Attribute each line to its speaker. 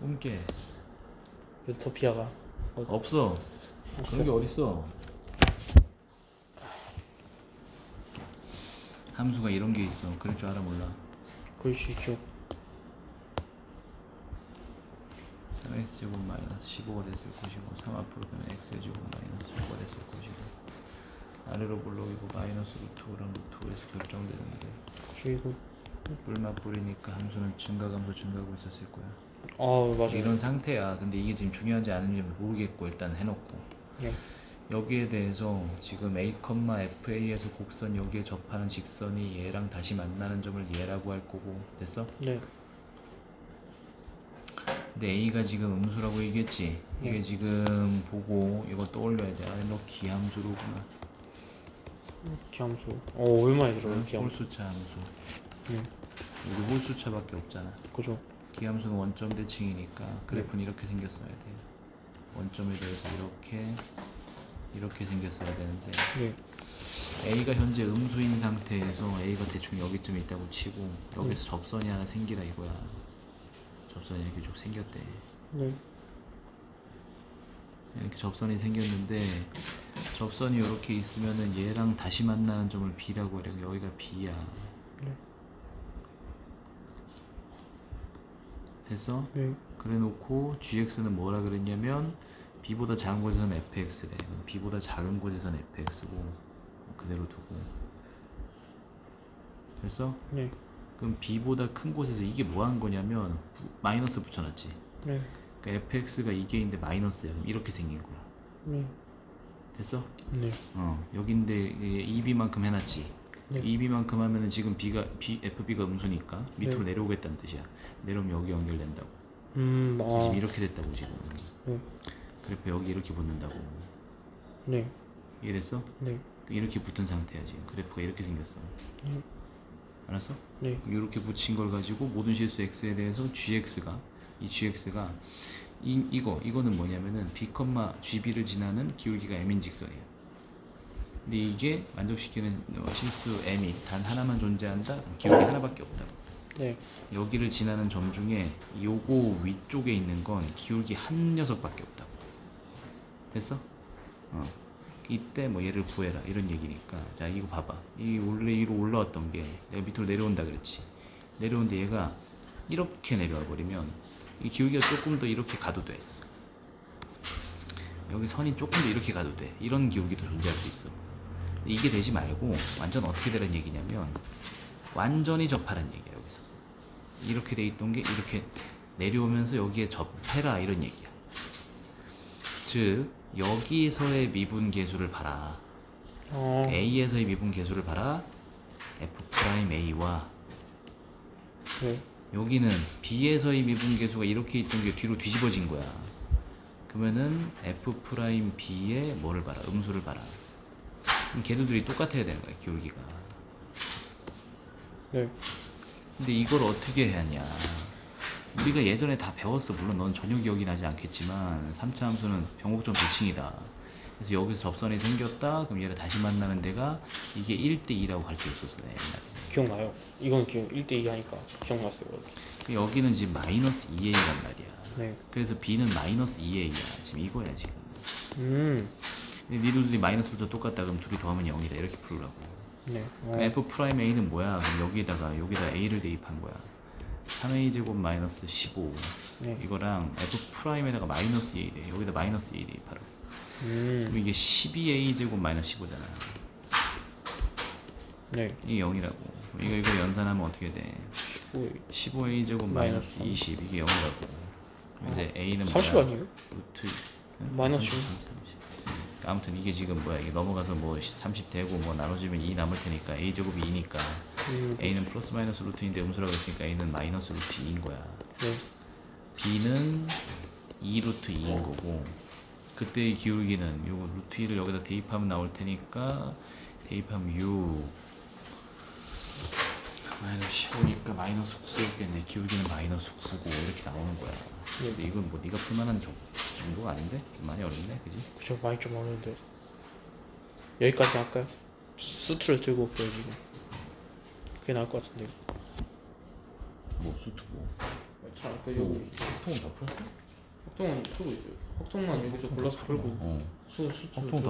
Speaker 1: 꿈깨
Speaker 2: 유토피아가.
Speaker 1: 없어. 그런 게 어딨어? 함수가 이런 게 있어. 그럴 줄 알아 몰라.
Speaker 2: 그럴 수 있죠.
Speaker 1: 3x제곱 마이너스 15가 됐을 것이고 3 앞으로 가면 x제곱 마이너스 5가 됐을 것이고 아래로 블록이고 마이너스 루트 랑 루트 5에서 결정되는데
Speaker 2: 그리고
Speaker 1: 뿔맛 뿌리니까 함수는 증가 감소 증가하고 있었을 거야.
Speaker 2: 아 맞아요.
Speaker 1: 이런 상태야. 근데 이게 지금 중요한지 아닌지 모르겠고 일단 해놓고.
Speaker 2: 네.
Speaker 1: 여기에 대해서 지금 a, fa에서 곡선 여기에 접하는 직선이 얘랑 다시 만나는 점을 얘라고 할 거고. 됐어?
Speaker 2: 네.
Speaker 1: 근데 a가 지금 음수라고 얘기했지? 이게
Speaker 2: 네.
Speaker 1: 지금 보고 이거 떠올려야 돼. 아니 너 기함수로구나.
Speaker 2: 기함수. 어 얼마에 들어요 기함수?
Speaker 1: 홀수차 함수.
Speaker 2: 네
Speaker 1: 우리 홀수차밖에 없잖아.
Speaker 2: 그죠.
Speaker 1: 기함수는 원점 대칭이니까 그래프는 이렇게 생겼어야 돼 원점에 대해서 이렇게 이렇게 생겼어야 되는데
Speaker 2: 네.
Speaker 1: A가 현재 음수인 상태에서 A가 대충 여기쯤 있다고 치고 여기서 접선이 하나 생기라 이거야. 접선이 이렇게 쭉 생겼대.
Speaker 2: 네.
Speaker 1: 이렇게 접선이 생겼는데 접선이 이렇게 있으면은 얘랑 다시 만나는 점을 B라고 해요 여기가 B야.
Speaker 2: 네.
Speaker 1: 됐어?
Speaker 2: 네.
Speaker 1: 그래 놓고 GX는 뭐라 그랬냐면 B보다 작은 곳에서는 FX래 B보다 작은 곳에서는 FX고 그대로 두고 됐어?
Speaker 2: 네.
Speaker 1: 그럼 B보다 큰 곳에서 이게 뭐 한 거냐면 부- 마이너스 붙여놨지
Speaker 2: 네.
Speaker 1: 그러니까 FX가 이게 있는데 마이너스야 그럼 이렇게 생긴 거야
Speaker 2: 네.
Speaker 1: 됐어?
Speaker 2: 네.
Speaker 1: 어 여긴데 2B만큼 해놨지
Speaker 2: 네.
Speaker 1: 2B만큼 하면은 지금 B가 B, FB가 음수니까 밑으로
Speaker 2: 네.
Speaker 1: 내려오겠다는 뜻이야 내려오면 여기 연결된다고
Speaker 2: 음,
Speaker 1: 그래서 지금
Speaker 2: 아,
Speaker 1: 이렇게 됐다고 지금
Speaker 2: 네.
Speaker 1: 그래프 여기 이렇게 붙는다고
Speaker 2: 네.
Speaker 1: 이해됐어?
Speaker 2: 네.
Speaker 1: 이렇게 붙은 상태야 지금 그래프가 이렇게 생겼어
Speaker 2: 네.
Speaker 1: 알았어?
Speaker 2: 네.
Speaker 1: 이렇게 붙인 걸 가지고 모든 실수 x에 대해서 gx가 이 gx가 이, 이거 이거는 뭐냐면은 b, gb를 지나는 기울기가 m인 직선이에요. 근데 이게 만족시키는 어, 실수 m이 단 하나만 존재한다. 기울기 하나밖에 없다고.
Speaker 2: 네.
Speaker 1: 여기를 지나는 점 중에 요거 위쪽에 있는 건 기울기 한 녀석밖에 없다고. 됐어? 어. 이때 뭐 얘를 구해라 이런 얘기니까 자 이거 봐봐 이 원래 위로 올라왔던 게 내가 밑으로 내려온다 그랬지 내려오는데 얘가 이렇게 내려와 버리면 이 기울기가 조금 더 이렇게 가도 돼 여기 선이 조금 더 이렇게 가도 돼 이런 기울기도 존재할 수 있어 이게 되지 말고 완전 어떻게 되는 얘기냐면 완전히 접하라는 얘기야 여기서. 이렇게 돼 있던 게 이렇게 내려오면서 여기에 접해라 이런 얘기야. 즉 여기서의 미분 계수를 봐라.
Speaker 2: 어,
Speaker 1: A에서의 미분 계수를 봐라. F 프라임 A와.
Speaker 2: 네.
Speaker 1: 여기는 B에서의 미분 계수가 이렇게 있던 게 뒤로 뒤집어진 거야. 그러면은 F 프라임 B의 뭐를 봐라? 음수를 봐라 걔들들이 똑같아야 되는 거야 기울기가
Speaker 2: 네.
Speaker 1: 근데 이걸 어떻게 하냐 우리가 예전에 다 배웠어 물론 넌 전혀 기억이 나지 않겠지만 3차 함수는 병곡점 대칭이다 그래서 여기서 접선이 생겼다 그럼 얘를 다시 만나는 데가 이게 1대2라고 가르쳐줬었어 내 옛날에
Speaker 2: 기억나요. 이건 기억 1대2 하니까 기억났어요.
Speaker 1: 그 여기는 지금 마이너스 2a란 말이야
Speaker 2: 네.
Speaker 1: 그래서 b는 마이너스 2a야 지금 이거야 지금
Speaker 2: 음.
Speaker 1: 근데 니들들이 마이너스 붙여 똑같다 그럼 둘이 더하면 0이다 이렇게 풀으라고
Speaker 2: 네. 어,
Speaker 1: f 프라임 a는 뭐야 그럼 여기에다가 여기다 a를 대입한 거야 3a 제곱 마이너스 15
Speaker 2: 네.
Speaker 1: 이거랑 f 프라임에다가 마이너스 2a 돼 여기다 마이너스 2a 대입하라
Speaker 2: 음.
Speaker 1: 그럼 이게 12a 제곱 마이너스 15잖아
Speaker 2: 네.
Speaker 1: 이게 0이라고 이거 이거 연산하면 어떻게 돼
Speaker 2: 15.
Speaker 1: 15a 제곱 마이너스
Speaker 2: 마이너스
Speaker 1: 20 이게 0이라고 그럼 이제 a는
Speaker 2: 30
Speaker 1: 뭐야?
Speaker 2: 아니에요?
Speaker 1: 루트
Speaker 2: 마이너스
Speaker 1: 30, 30, 30. 아무튼 이게 지금 뭐야 이게 넘어가서 뭐 30 되고 뭐 나눠주면 2 남을 테니까 a 제곱이 2니까
Speaker 2: 음.
Speaker 1: a는 플러스 마이너스 루트인데 음수라고 했으니까 a는 마이너스 루트 2인 거야.
Speaker 2: 네.
Speaker 1: b는 2 루트 2인 거고 그때의 기울기는 요 루트 2를 여기다 대입하면 나올 테니까 대입하면 6 마이너스 15니까 마이너스 9겠네. 기울기는 마이너스 9고 이렇게 나오는 거야. 근데 이건 뭐 네가 풀만한 정- 정도가 아닌데? 좀 많이 어렵네 그지?
Speaker 2: 그쵸 많이 좀 어려운데 여기까지 할까요? 수트를 들고 올게요 지금 그게 나을 것 같은데
Speaker 1: 뭐 수트 뭐
Speaker 2: 자, 그 여기
Speaker 1: 통은 다 풀었어?
Speaker 2: 확통은 풀고 있어요. 확통만 여기서 골라서 풀고
Speaker 1: 어.
Speaker 2: 수, 수, 수,
Speaker 1: 확통 다